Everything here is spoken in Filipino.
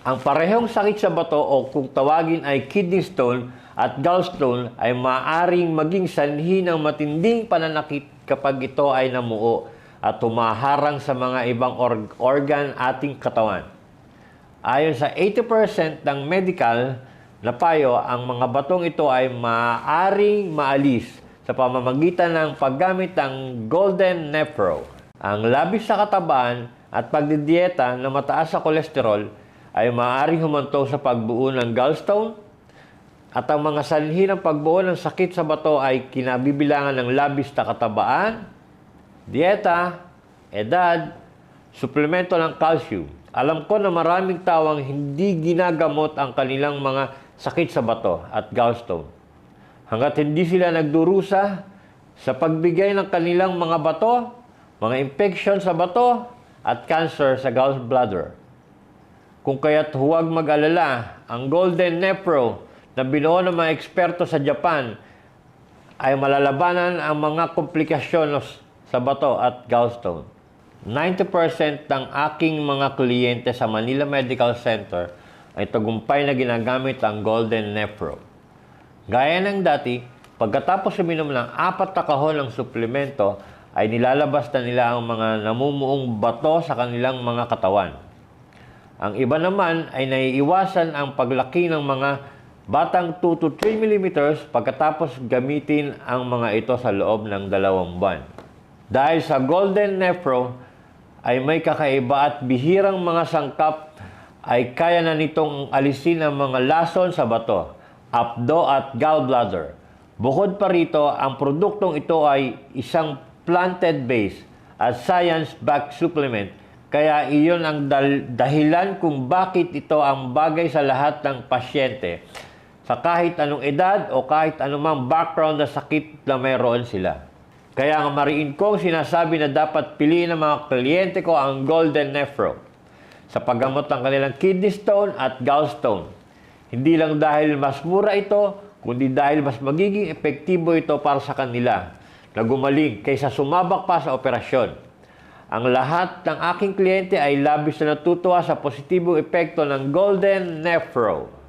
Ang parehong sakit sa bato o kung tawagin ay kidney stone at gallstone ay maaaring maging sanhi ng matinding pananakit kapag ito ay namuo at humaharang sa mga ibang org- organ ating katawan. Ayon sa 80% ng medical na payo, ang mga batong ito ay maaaring maalis sa pamamagitan ng paggamit ng Golden Nephro. Ang labis sa katabaan at pagdidieta na mataas sa kolesterol ay maaaring humantong sa pagbuo ng gallstone at ang mga sanhi ng pagbuo ng sakit sa bato ay kinabibilangan ng labis na katabaan, dieta, edad, suplemento ng calcium. Alam ko na maraming tawang hindi ginagamot ang kanilang mga sakit sa bato at gallstone. Hanggat hindi sila nagdurusa sa pagbigay ng kanilang mga bato, mga infection sa bato, at cancer sa gallbladder. Kung kaya't huwag mag-alala, ang Golden Nephro na binuo ng mga eksperto sa Japan ay malalabanan ang mga komplikasyon sa bato at gallstone. 90% ng aking mga kliyente sa Manila Medical Center ay tagumpay na ginagamit ang Golden Nephro. Gaya ng dati, pagkatapos uminom ng apat na kahon ng suplemento, ay nilalabas na nila ang mga namumuong bato sa kanilang mga katawan. Ang iba naman ay naiiwasan ang paglaki ng mga batang 2 to 3 mm pagkatapos gamitin ang mga ito sa loob ng dalawang buwan. Dahil sa Golden Nephro ay may kakaiba at bihirang mga sangkap ay kaya na nitong alisin ang mga lason sa bato, apdo at gallbladder. Bukod pa rito, ang produktong ito ay isang planted base at science-backed supplement kaya iyon ang dahilan kung bakit ito ang bagay sa lahat ng pasyente sa kahit anong edad o kahit anumang background na sakit na mayroon sila. Kaya nga mariin kong sinasabi na dapat piliin ng mga kliyente ko ang Golden Nephro sa paggamot ng kanilang kidney stone at gallstone. Hindi lang dahil mas mura ito, kundi dahil mas magiging epektibo ito para sa kanila na gumaling kaysa sumabak pa sa operasyon. Ang lahat ng aking kliyente ay labis na natutuwa sa positibong epekto ng Golden Nephro.